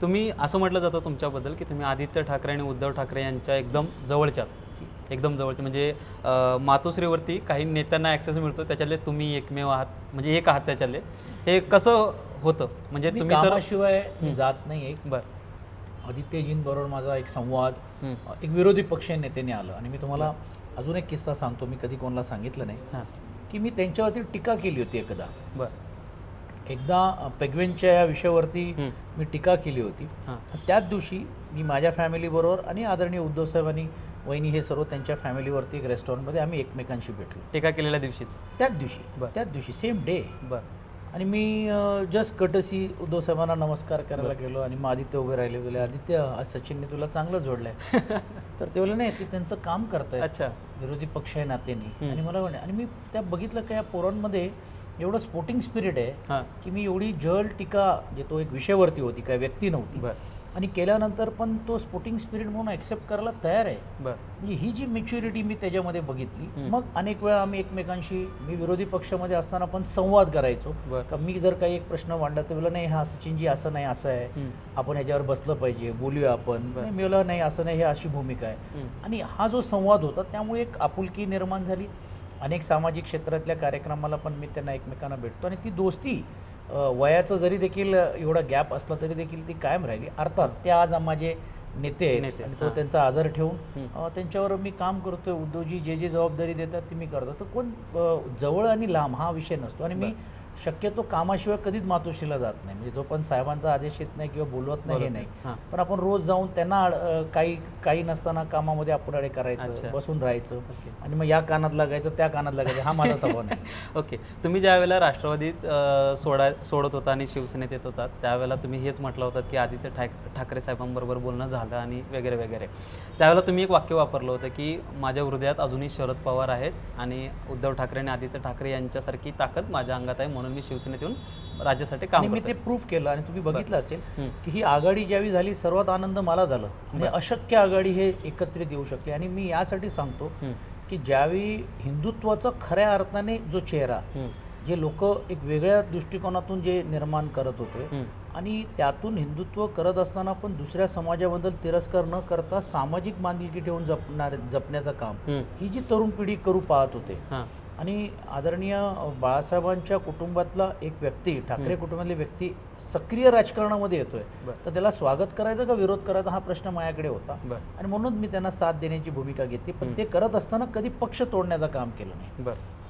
तुम्ही असं म्हटलं जातं तुमच्याबद्दल की तुम्ही आदित्य ठाकरे आणि उद्धव ठाकरे यांच्या एकदम जवळच्या एकदम जवळचे. म्हणजे मातोश्रीवरती काही नेत्यांना ॲक्सेस मिळतो त्याच्यातले तुम्ही एकमेव आहात. म्हणजे एक आहात त्याच्यातले. हे कसं होतं? म्हणजे तुम्ही तर कामाशिवाय जात नाही एक. बरं. आदित्यजींबरोबर माझा एक संवाद. एक विरोधी पक्ष नेत्याने आलं. आणि मी तुम्हाला अजून एक किस्सा सांगतो. मी कधी कोणाला सांगितलं नाही. की मी त्यांच्यावरती टीका केली होती एकदा. बरं. एकदा पेग्वेनच्या या विषयावरती. मी टीका केली होती. त्याच दिवशी मी माझ्या फॅमिलीबरोबर आणि आदरणीय उद्धव साहेबांनी वहिनी हे सर्व त्यांच्या फॅमिलीवरती एक रेस्टॉरंटमध्ये आम्ही एकमेकांशी भेटलो. टीका केलेल्या दिवशीच? त्याच दिवशी. त्याच दिवशी सेम डे बरं. आणि मी जस्ट कटसी उद्धव साहेबांना नमस्कार करायला गेलो आणि मग आदित्य उभे राहिले. गेले आदित्य आज सचिनने तुला चांगलं जोडलंय. तर ते बोलले नाही ते त्यांचं काम करतायत. अच्छा. विरोधी पक्ष आहे नात्याने. आणि मला म्हणे आणि मी त्या बघितलं का या पोरांमध्ये एवढं स्पोर्टिंग स्पिरिट आहे की मी एवढी जळ टीका जे तो एक विषयावरती होती काय व्यक्ती नव्हती. आणि केल्यानंतर पण तो स्पोर्टिंग स्पिरिट म्हणून ॲक्सेप्ट करायला तयार आहे. म्हणजे ही जी मेच्युरिटी मी त्याच्यामध्ये बघितली. मग अनेक वेळा आम्ही एकमेकांशी मी विरोधी पक्षामध्ये असताना पण संवाद करायचो. का मी जर काही एक प्रश्न मांडला तर बोला नाही हा सचिनजी असं नाही असं आहे. आपण याच्यावर बसलं पाहिजे बोलूया आपण. मी बोला नाही असं नाही हे अशी भूमिका आहे. आणि हा जो संवाद होता त्यामुळे एक आपुलकी निर्माण झाली. अनेक सामाजिक क्षेत्रातल्या कार्यक्रमाला पण मी त्यांना एकमेकांना भेटतो. आणि ती दोस्ती वयाचं जरी देखील एवढा गॅप असला तरी देखील ती कायम राहिली. अर्थात ते आज माझे नेते आहेत आणि तो. त्यांचा आदर ठेवून त्यांच्यावर मी काम करतोय. उद्धवजी जे जे जबाबदारी देतात ती मी करतो. तर कोण जवळ आणि लांब हा विषय नसतो. आणि मी शक्यतो कामाशिवाय कधीच मातोश्रीला जात नाही. म्हणजे जो पण साहेबांचा आदेश येत नाही किंवा बोलवत नाही हे. नाही. पण आपण रोज जाऊन त्यांना काही काही नसताना कामामध्ये आपण अडे. करायचं बसून राहायचं आणि मग या कानात लागायचं त्या कानात लागायचं हा माझा स्वभाव नाही. ओके. तुम्ही ज्या वेळेला राष्ट्रवादीत सोडा सोडत होता आणि शिवसेनेत येत होता त्यावेळेला तुम्ही हेच म्हटलं होतं की आदित्य ठाक ठाकरे साहेबांबरोबर बोलणं झालं आणि वगैरे वगैरे. त्यावेळेला तुम्ही एक वाक्य वापरलं होतं की माझ्या हृदयात अजूनही शरद पवार आहेत आणि उद्धव ठाकरे आणि आदित्य ठाकरे यांच्यासारखी ताकद माझ्या अंगात आहे म्हणून मी शिवसेनेत येऊन राज्यासाठी काम मी ते. प्रूफ केलं आणि तुम्ही बघितलं असेल. की ही आघाडी ज्यावेळी झाली सर्वात आनंद मला झाला म्हणजे अशक्य आघाडी हे एकत्रित येऊ शकली आणि मी यासाठी सांगतो. की ज्यावेळी हिंदुत्वाचा खऱ्या अर्थाने जो चेहरा. जे लोक एक वेगळ्या दृष्टिकोनातून जे निर्माण करत होते. आणि त्यातून हिंदुत्व करत असताना पण दुसऱ्या समाजाबद्दल तिरस्कार न करता सामाजिक बांधिलकी ठेवून जपणार जपण्याचं काम. हं. ही जी तरुण पिढी करू पाहत होते. हां. आणि आदरणीय बाळासाहेबांच्या कुटुंबातला एक व्यक्ती ठाकरे कुटुंबातली व्यक्ती सक्रिय राजकारणामध्ये येतोय. तर त्याला स्वागत करायचं का विरोध करायचा हा प्रश्न माझ्याकडे होता. आणि म्हणून मी त्यांना साथ देण्याची भूमिका घेतली. पण ते करत असताना कधी पक्ष तोडण्याचं काम केलं नाही.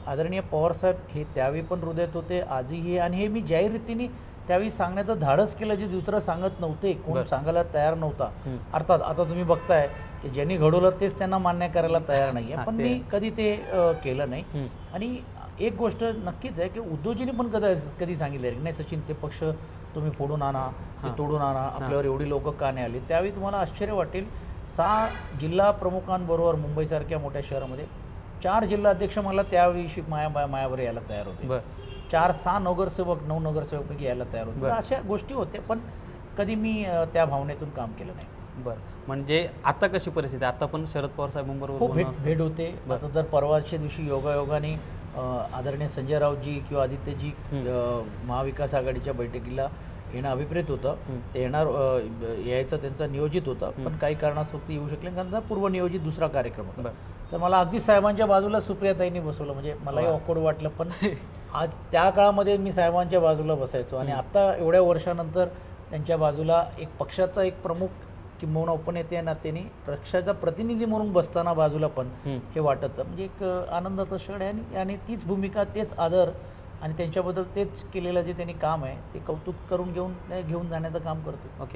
आदरणीय पवारसाहेब हे त्यावेळी पण हृदयात होते आजही आणि हे मी जाहीर रीतीने त्यावेळी सांगण्याचं धाडस केलं जे दुसरं सांगत नव्हते कोण. सांगायला तयार नव्हता. अर्थात आता तुम्ही बघताय की ज्यांनी घडवलं तेच त्यांना मान्य करायला तयार नाही आहे पण मी कधी ते केलं नाही. आणि एक गोष्ट नक्कीच आहे की उद्धवजीने पण कधी कधी सांगितलं की नाही सचिन ते पक्ष तुम्ही फोडून आणा ते. तोडून आणा आपल्यावर एवढी लोक का नाही आली त्यावेळी तुम्हाला आश्चर्य वाटेल सहा जिल्हा प्रमुखांबरोबर मुंबईसारख्या मोठ्या शहरामध्ये चार जिल्हाध्यक्ष मला त्यावेळी माया माया मायावर यायला तयार होते चार सहा नगरसेवक नऊ नगरसेवकपैकी यायला तयार होते. अशा गोष्टी होत्या पण कधी मी त्या भावनेतून काम केलं नाही. बरं. म्हणजे आता कशी परिस्थिती? आता पण शरद पवार साहेबांबरोबर हो भेट? भेट होते. आता तर परवाच्या दिवशी योगायोगाने आदरणीय संजय राऊतजी किंवा आदित्यजी महाविकास आघाडीच्या बैठकीला येणं अभिप्रेत होतं. ते येणार यायचं त्यांचं नियोजित होतं पण काही कारणास्तव ते येऊ शकले कारण पूर्वनियोजित दुसरा कार्यक्रम होता. तर मला अगदी साहेबांच्या बाजूला सुप्रियाताईंनी बसवलं. म्हणजे मलाही. ऑकवर्ड वाटलं पण आज त्या काळामध्ये मी साहेबांच्या बाजूला बसायचो आणि आता एवढ्या वर्षानंतर त्यांच्या बाजूला एक पक्षाचा एक प्रमुख किंबहुना उपनेते नात्याने पक्षाचा प्रतिनिधी म्हणून बसताना बाजूला पण हं. वाटतं. म्हणजे एक आनंदाचा क्षण आहे आणि आणि तीच भूमिका तेच आदर आणि त्यांच्याबद्दल तेच केलेलं जे त्यांनी काम आहे ते कौतुक करून घेऊन घेऊन जाण्याचं काम करतो. ओके.